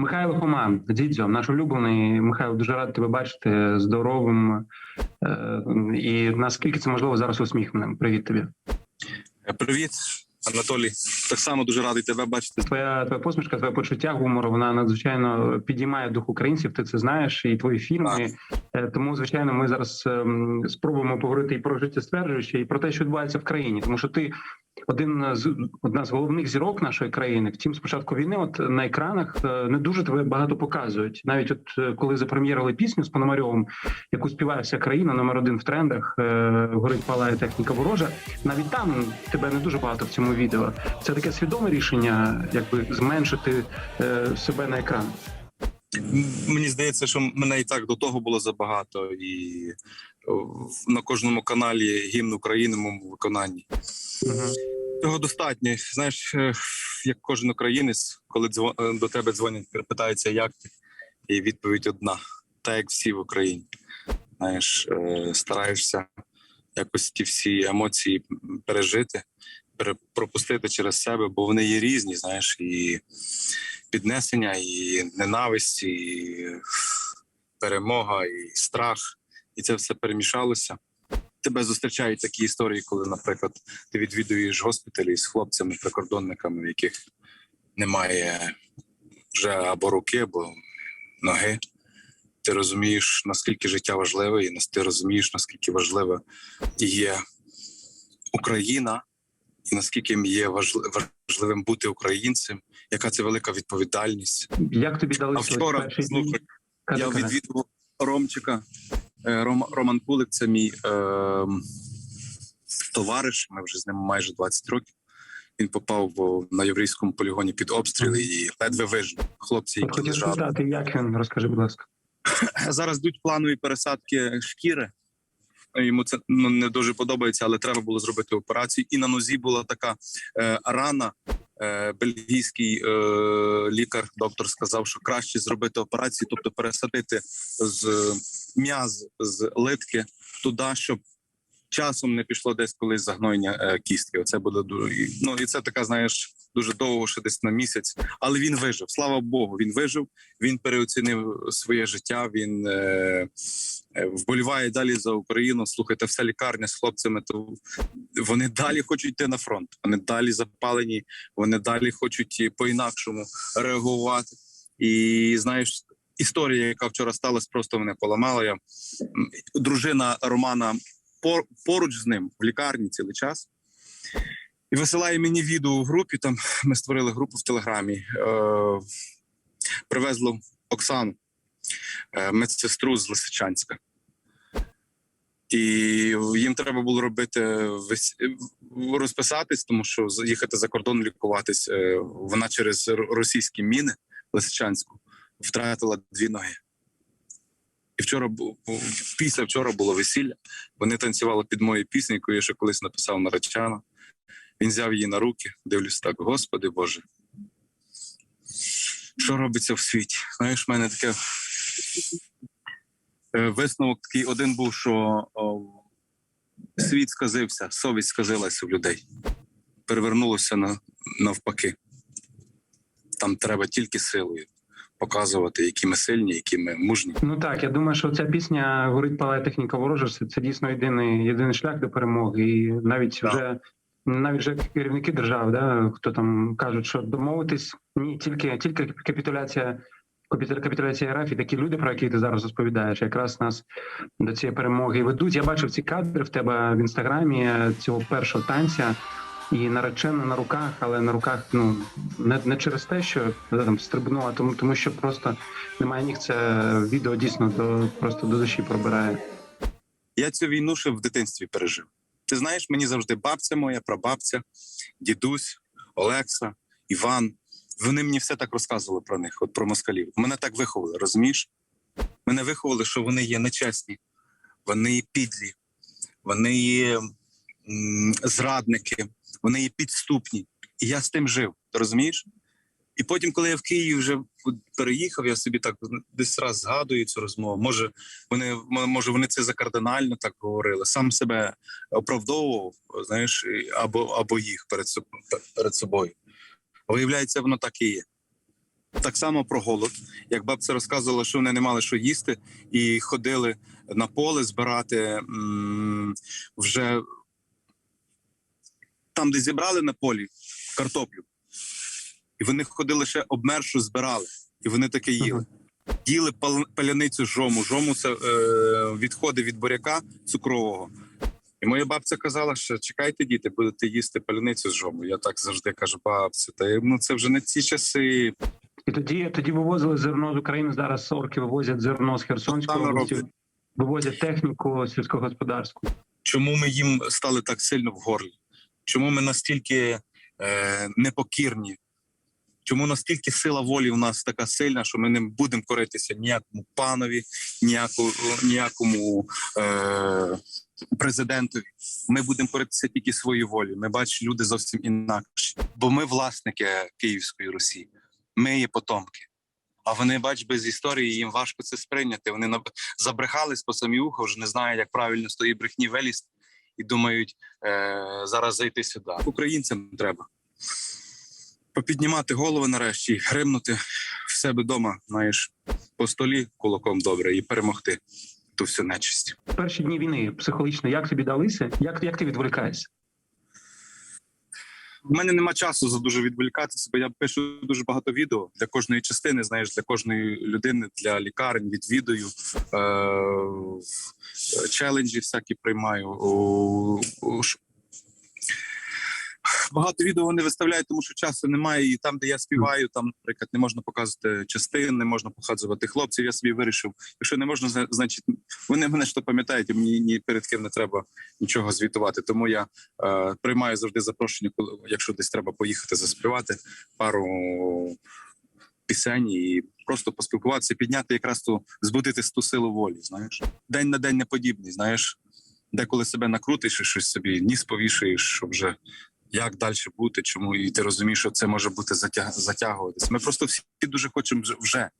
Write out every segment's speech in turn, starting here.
Михайло Хома, дідзьо, наш улюблений Михайло, дуже радий тебе бачити здоровим е, і наскільки це можливо зараз усміхненим. Привіт тобі. Е, Привіт, Анатолій. Так само дуже радий тебе бачити. Твоя твоя посмішка, твоє почуття гумору, вона надзвичайно підіймає дух українців. Ти це знаєш, і твої фільми. Е, Тому, звичайно, ми зараз ем, спробуємо поговорити і про життя життєстверджуюче, і про те, що відбувається в країні, тому що ти. Один з одна з головних зірок нашої країни. Втім, спочатку війни, от на екранах е, не дуже тебе багато показують. Навіть от е, коли запрем'єрили пісню з Пономарьовим, яку співає вся країна, номер один в трендах, е, горить палає техніка ворожа. Навіть там тебе не дуже багато в цьому відео. Це таке свідоме рішення, якби зменшити себе на екран. Мені здається, що мене і так до того було забагато, і на кожному каналі гімн України в моєму виконанні. Цього достатньо. Знаєш, е, як кожен українець, коли е, до тебе дзвонять, питаються, як ти, і відповідь одна: та як всі в Україні. Знаєш, е, стараєшся якось ті всі емоції пережити, пере- пропустити через себе, бо вони є різні, знаєш, і піднесення, і ненависть, і перемога, і страх, і це все перемішалося. Тебе зустрічають такі історії, коли, наприклад, ти відвідуєш госпіталі з хлопцями, прикордонниками, в яких немає вже або руки, або ноги. Ти розумієш, наскільки життя важливе, і ти розумієш, наскільки важлива є Україна, і наскільки є важливим бути українцем, яка це велика відповідальність. Як тобі А вчора слухай, я відвідував Ромчика. Е, Ром, Роман Кулик це мій е, товариш. Ми вже з ним майже 20 років. Він попав на єврейському полігоні під обстріли і ледве вижив. Хлопці, які лежали. спитати, як він розкажи, будь ласка. Зараз йдуть планові пересадки шкіри. Йому це ну, не дуже подобається, але треба було зробити операцію. І на нозі була така е, рана. Е, бельгійський е, лікар, доктор сказав, що краще зробити операцію, тобто пересадити з м'яз з литки туди, щоб часом не пішло десь колись загноєння е, кістки. Оце буде дуже ну і це така, знаєш, дуже довго, ще десь на місяць. Але він вижив. Слава Богу, він вижив. Він переоцінив своє життя. Він е, е, вболіває далі за Україну. Слухайте, вся лікарня з хлопцями. То вони далі хочуть йти на фронт. Вони далі запалені. Вони далі хочуть по-інакшому реагувати. І знаєш, історія, яка вчора сталася, просто мене поламала. Я дружина Романа поруч з ним в лікарні цілий час. І висилає мені відео в групі. Там ми створили групу в Телеграмі. Е, привезло Оксану, е, медсестру з Лисичанська. І їм треба було робити розписатись, тому що їхати за кордон лікуватись. е, Вона через російські міни Лисичанську втратила дві ноги. І вчора після вчора було весілля. Вони танцювали під мою пісню, яку я ще колись написав наречана. Він взяв її на руки, дивлюсь так, Господи Боже. Що робиться в світі? Знаєш, в мене таке е, висновок такий один був, що світ сказився, совість сказилася в людей. Перевернулося на, навпаки. Там треба тільки силою показувати, які ми сильні, які ми мужні. Ну так, я думаю, що ця пісня горить палає техніка ворожа. Це, дійсно єдиний єдиний шлях до перемоги. І навіть Так. вже навіть вже керівники держав, да, хто там кажуть, що домовитись ні, тільки тільки капітуляція. капіту- Капітуляція РФ і такі люди, про які ти зараз розповідаєш, якраз нас до цієї перемоги ведуть. Я бачив ці кадри в тебе в інстаграмі цього першого танця, і наречена на руках, але на руках ну не, не через те, що там стрибнула, тому тому що просто немає ніг. Це відео дійсно до просто до душі пробирає. Я цю війну ще в дитинстві пережив. Ти знаєш, мені завжди бабця моя, прабабця, дідусь, Олекса, Іван. Вони мені все так розказували про них, от про москалів. Мене так виховали, розумієш? Мене виховали, що вони є нечесні, вони є підлі, вони є м, зрадники, вони є підступні. І я з тим жив, ти розумієш? І потім, коли я в Київ вже переїхав, я собі так десь раз згадую цю розмову. Може, вони може вони це закардинально так говорили, сам себе оправдовував, знаєш, або або їх перед перед собою. Виявляється, воно так і є. Так само про голод. Як бабця розказувала, що вони не мали що їсти, і ходили на поле збирати м, вже там, де зібрали на полі картоплю. І вони ходили ще обмершу, збирали, і вони таке їли. Їли пал- паляницю жому. Жому це е, відходи від буряка цукрового. І моя бабця казала, що чекайте, діти, будете їсти паляницю з жому. Я так завжди кажу, бабця, та ну це вже не ці часи. І тоді тоді вивозили зерно з України. Зараз орки вивозять зерно з Херсонської області, вивозять техніку сільськогосподарську. Чому ми їм стали так сильно в горлі? Чому ми настільки е, непокірні? Чому настільки сила волі у нас така сильна, що ми не будемо коритися ніякому панові, ніяку, ніякому е, президентові? Ми будемо коритися тільки своїй волі. Ми бачимо люди зовсім інакші. Бо ми власники Київської Русі, ми є потомки. А вони, бач, без історії їм важко це сприйняти. Вони забрехались по самі ухо, вже не знають, як правильно з тої брехні вилізти, і думають е, зараз зайти сюди. Українцям треба попіднімати голови нарешті, гримнути в себе вдома, знаєш, по столі кулаком добре і перемогти ту всю нечисть. Перші дні війни психологічно як тобі далися? Як, як ти відволікаєшся? У мене нема часу за дуже відволікатися, бо я пишу дуже багато відео для кожної частини, знаєш, для кожної людини, для лікарень відвідую е- челенджі всякі приймаю. Багато відео вони виставляють, тому що часу немає. І там, де я співаю, там, наприклад, не можна показувати частин, не можна показувати хлопців. Я собі вирішив. Якщо не можна, значить вони мене що пам'ятають, і мені ні перед ким не треба нічого звітувати. Тому я е, приймаю завжди запрошення, коли якщо десь треба поїхати заспівати пару пісень і просто поспілкуватися, підняти якраз ту збудити ту силу волі. Знаєш, день на день не подібний. Знаєш, деколи себе накрутиш і щось собі ніс повішаєш, щоб вже. Як далі бути, чому і ти розумієш, що це може бути затяг... затягуватись. Ми просто всі дуже хочемо вже-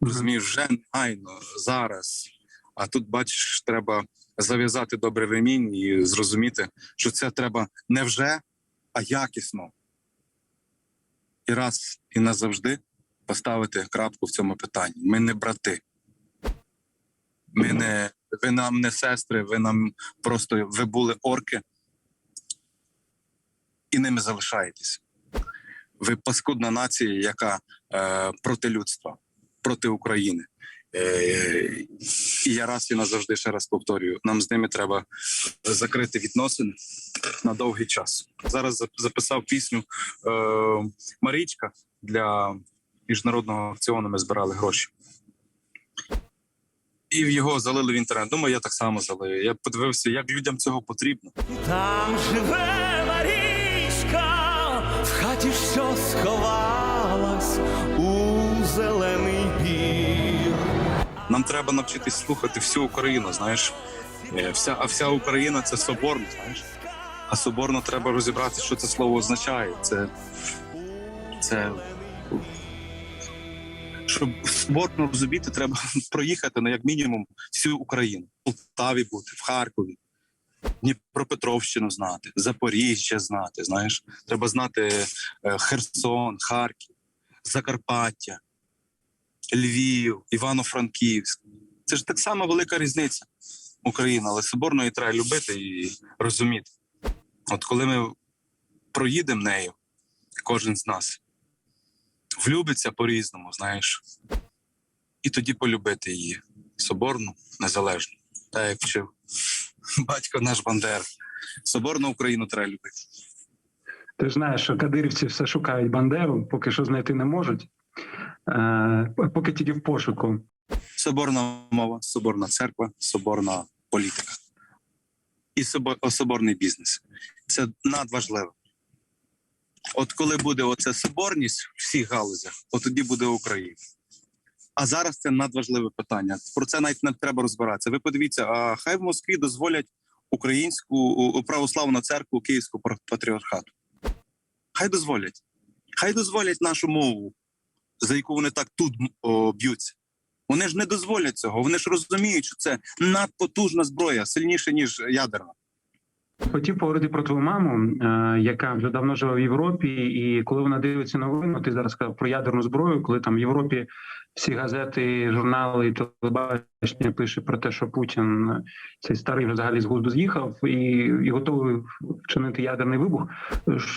розумієш, вже негайно зараз. А тут бачиш, треба зав'язати добре ремінь і зрозуміти, що це треба не вже, а якісно. І раз і назавжди поставити крапку в цьому питанні. Ми не брати. Ми не, ви нам не сестри, ви нам просто ви були орки і ними залишаєтесь. Ви паскудна нація, яка е, проти людства, проти України. Е, і я раз і назавжди ще раз повторюю: нам з ними треба закрити відносини на довгий час. Зараз записав пісню е, Марічка для міжнародного акціону. Ми збирали гроші. І в його залили в інтернет. Думаю, я так само залию. Я подивився, як людям цього потрібно. Там живе хаті що сховалась у зелений бір. Нам треба навчитись слухати всю Україну. Знаєш, Е, вся, а вся Україна це соборно. Знаєш, а соборно треба розібрати, що це слово означає. Це, це щоб соборно розуміти, треба проїхати на як мінімум всю Україну, в Полтаві бути, в Харкові. Дніпропетровщину знати, Запоріжжя знати. Знаєш, треба знати е, Херсон, Харків, Закарпаття, Львів, Івано-Франківськ. Це ж так само велика різниця Україна, але соборно її треба любити і розуміти. От коли ми проїдемо нею, кожен з нас влюбиться по-різному, знаєш, і тоді полюбити її соборну, незалежну, так як вчив батько наш Бандера. Соборну Україну треба любити. Ти ж знаєш, що кадирівці все шукають Бандеру, поки що знайти не можуть. Е, поки тільки в пошуку. Соборна мова, соборна церква, соборна політика і соборний бізнес. Це надважливо. От коли буде оця соборність в всіх галузях, от тоді буде Україна. А зараз це надважливе питання. Про це навіть не треба розбиратися. Ви подивіться, а хай в Москві дозволять українську православну церкву Київського пар- патріархату. Хай дозволять. Хай дозволять нашу мову, за яку вони так тут о, б'ються. Вони ж не дозволять цього. Вони ж розуміють, що це надпотужна зброя, сильніша ніж ядерна. Хотів поговорити про твою маму, е, яка вже давно живе в Європі, і коли вона дивиться новину, ти зараз сказав про ядерну зброю, коли там в Європі всі газети, журнали телебачення пише про те, що Путін е, цей старий взагалі з глузду з'їхав і, і готовий вчинити ядерний вибух.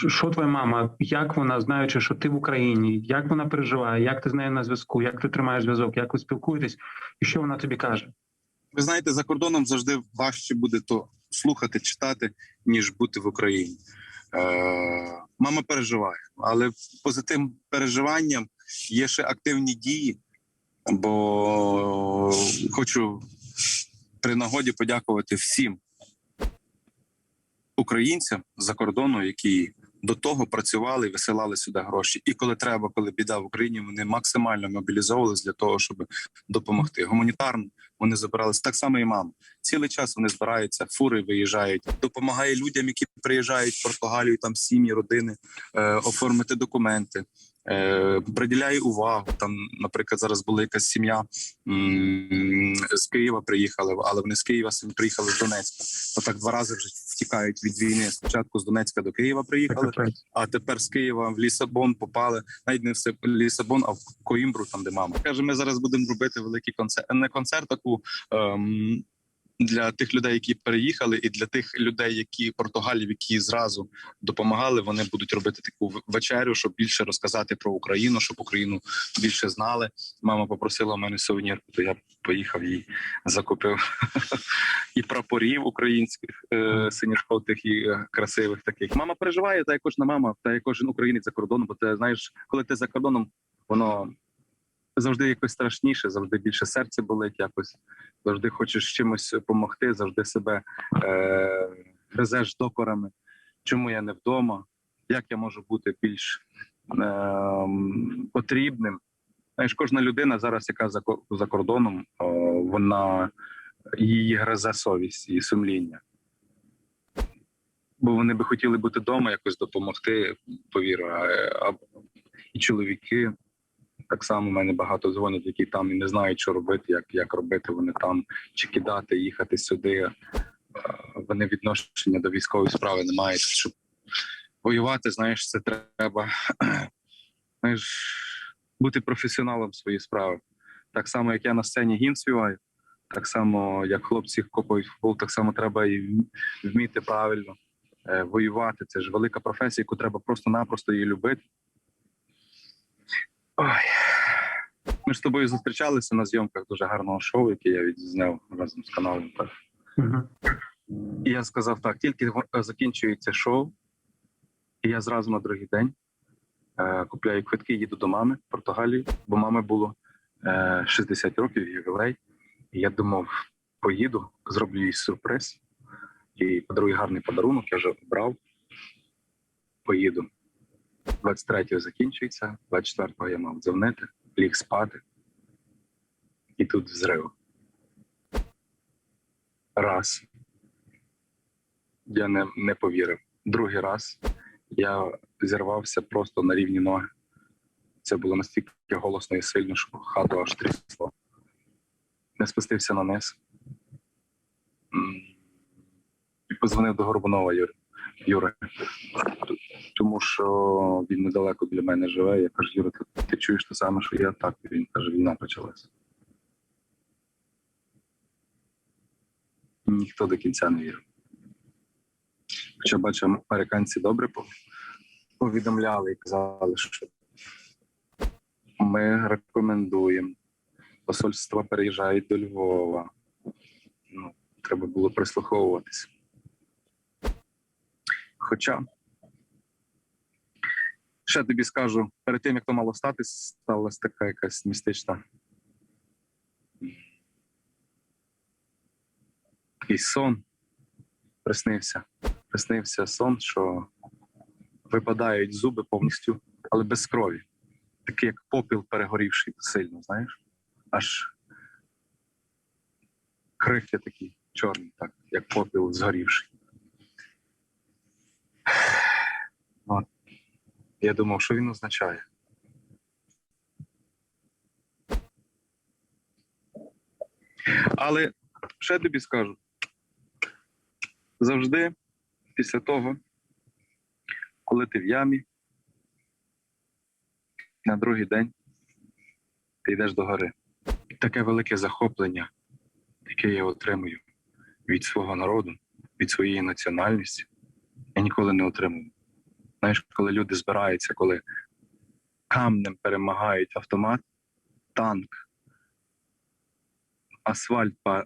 Що твоя мама? Як вона, знаючи, що ти в Україні, як вона переживає, як ти з нею на зв'язку, як ти тримаєш зв'язок, як ви спілкуєтесь, і що вона тобі каже? Ви знаєте, за кордоном завжди важче буде то слухати, читати, ніж бути в Україні. Е, мама переживає, але поза тим переживанням є ще активні дії. Бо хочу при нагоді подякувати всім українцям за кордону, які до того працювали і висилали сюди гроші. І коли треба, коли біда в Україні, вони максимально мобілізовувалися для того, щоб допомогти. Гуманітарно вони забиралися так само, і мама. Цілий час вони збираються, фури виїжджають, допомагає людям, які приїжджають в Португалію, там сім'ї, родини, е, оформити документи. Е, приділяє увагу. Там, наприклад, зараз була якась сім'я з Києва приїхали, але вони з Києва самі приїхали з Донецька. То так два рази вже втікають від війни. Спочатку з Донецька до Києва приїхали, а тепер з Києва в Лісабон попали. Навіть не все Лісабон, а в Коімбру, там де мама каже. Ми зараз будемо робити великий концерт. Не концерт, таку ем, для тих людей, які переїхали, і для тих людей, які португалів, які зразу допомагали. Вони будуть робити таку вечерю, щоб більше розказати про Україну, щоб Україну більше знали. Мама попросила мене сувенірку, то я поїхав їй закупив і прапорів українських е, синьо-жовтих і е, красивих таких. Мама переживає, та як кожна мама, та як кожен українець за кордоном. Бо ти знаєш, коли ти за кордоном, воно завжди якось страшніше, завжди більше серце болить, якось завжди хочеш чимось допомогти, завжди себе е, гризеш докорами. Чому я не вдома? Як я можу бути більш е, потрібним? Знаєш, кожна людина зараз, яка за за кордоном, о, вона її гризе совість і сумління. Бо вони би хотіли бути вдома, якось допомогти, повір. А, а, і чоловіки так само в мене багато дзвонять, які там і не знають, що робити, як, як робити вони там, чи кидати, їхати сюди. Е, Вони відношення до військової справи не мають. Щоб воювати, знаєш, це треба знаєш, бути професіоналом своєї справи. Так само, як я на сцені гімн співаю, так само, як хлопці копають футбол, так само треба і вміти правильно е, воювати. Це ж велика професія, яку треба просто-напросто її любити. Ой. Ми ж з тобою зустрічалися на зйомках дуже гарного шоу, яке я відзняв разом з каналом. Так. Мгм. І я сказав так: тільки закінчується шоу, і я зразу на другий день е, купляю квитки, їду до мами в Португалію, бо мами було е, 60 років ювілей. І я думав, поїду, зроблю їй сюрприз і подарую гарний подарунок. Я вже обрав. Поїду. 23-го закінчується, 24-го я мав дзвонити, ліг спати. І тут взрив. Раз. Я не, не повірив. Другий раз я зірвався просто на рівні ноги. Це було настільки голосно і сильно, що хату аж трясло. Не спустився на низ. І позвонив до Горбунова Юри. Юри. Тому що він недалеко біля мене живе. Я кажу, Юра, ти, ти чуєш те саме, що я так. Він каже, війна почалася. Ніхто до кінця не вірив. Хоча бачу, американці добре повідомляли і казали, що ми рекомендуємо. Посольства переїжджають до Львова. Ну, треба було прислуховуватися. Хоча, ще тобі скажу, перед тим як то мало стати, сталася така якась містична. Такий сон приснився. Приснився сон, що випадають зуби повністю, але без крові. Такий, як попіл перегорівший сильно, знаєш? Аж крихти такі чорні, так, як попіл згорівший. От. Я думав, що він означає. Але ще тобі скажу: завжди після того, коли ти в ямі, на другий день ти йдеш до гори. Таке велике захоплення, яке я отримую від свого народу, від своєї національності, я ніколи не отримав. Знаєш, коли люди збираються, коли камнем перемагають автомат, танк, асфальт па-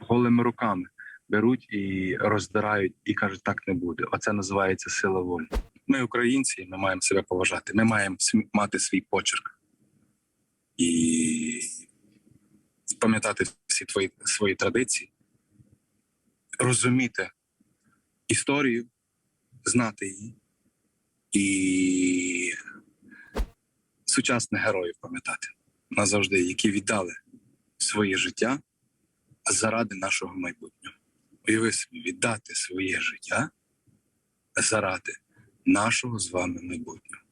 голими руками беруть і роздирають, і кажуть, так не буде. Оце називається сила волі. Ми, українці, ми маємо себе поважати. Ми маємо мати свій почерк і пам'ятати всі твої свої традиції, розуміти історію, знати її і сучасних героїв пам'ятати назавжди, які віддали своє життя заради нашого майбутнього. Уяви собі, віддати своє життя заради нашого з вами майбутнього.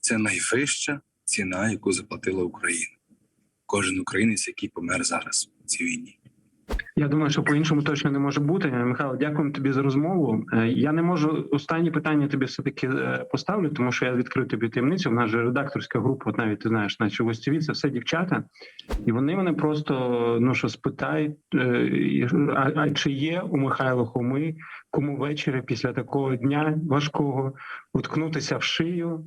Це найвища ціна, яку заплатила Україна. Кожен українець, який помер зараз в цій війні. Я думаю, що по-іншому точно не може бути. Михайло, дякуємо тобі за розмову. Е, Я не можу останні питання тобі все таки поставлю, тому що я відкрив тобі таємницю. В нас же редакторська група, от навіть ти знаєш, наче гостєві, це все дівчата, і вони мене просто ну що спитають, е, а, а чи є у Михайла Хоми кому ввечері після такого дня важкого уткнутися в шию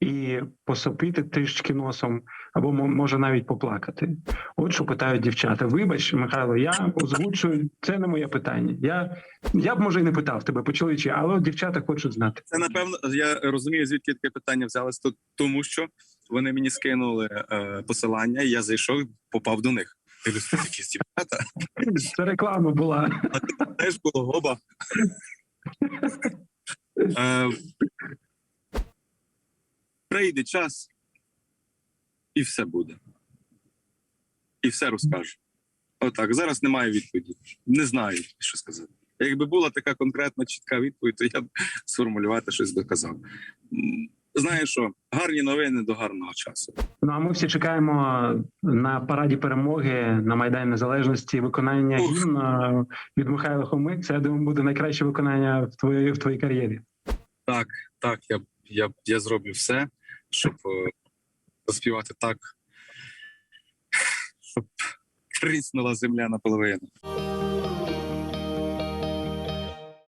і посопити трішки носом, або мо- може навіть поплакати. От що питають дівчата. Вибач, Михайло, я озвучую це не моє питання. Я, я б може і не питав тебе по чоловічі, але дівчата хочуть знати. Це напевно, я розумію, звідки таке питання взялось тут, тому що вони мені скинули е, посилання, і я зайшов, попав до них. Якісь дівчата. Це реклама була. а Теж було гоба. Е, прийде час, і все буде. І все розкажу. Отак. Зараз немає відповіді. Не знаю, що сказати. Якби була така конкретна чітка відповідь, то я б сформулювати щось би казав. Знаєш що, гарні новини до гарного часу. Ну а ми всі чекаємо на параді перемоги на Майдані Незалежності виконання гімна від Михайла Хоми. Це я думаю, буде найкраще виконання в твоїй в твоїй кар'єрі. Так, я, я, я зроблю все, щоб е, заспівати так, щоб тріснула земля наполовину.